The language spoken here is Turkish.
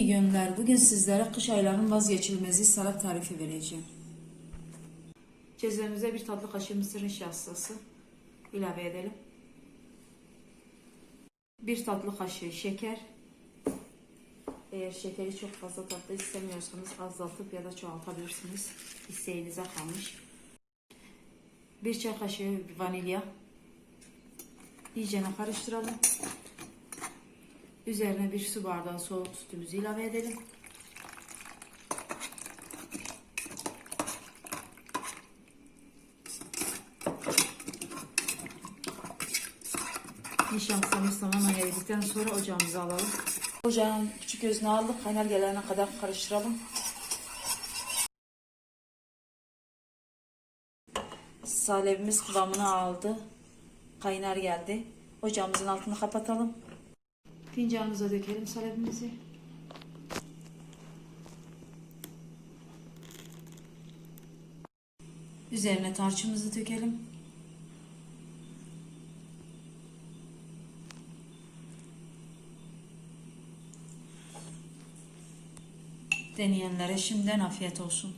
Günler. Bugün sizlere kış aylarının vazgeçilmezi salat tarifi vereceğim. Cezvemize bir tatlı kaşığı mısır nişastası ilave edelim. Bir tatlı kaşığı şeker. Eğer şekeri çok fazla tatlı istemiyorsanız azaltıp ya da çoğaltabilirsiniz. İsteğinize kalmış. Bir çay kaşığı vanilya. İyice karıştıralım. Üzerine bir su bardağı soğuk sütümüzü ilave edelim. Nişastamız tamamen eridikten sonra ocağımıza alalım. Ocağın küçük gözünü aldık. Kaynar gelene kadar karıştıralım. Salebimiz kıvamını aldı. Kaynar geldi. Ocağımızın altını kapatalım. Fincanımıza dökelim salebimizi. Üzerine tarçımızı dökelim. Deneyenlere şimdiden afiyet olsun.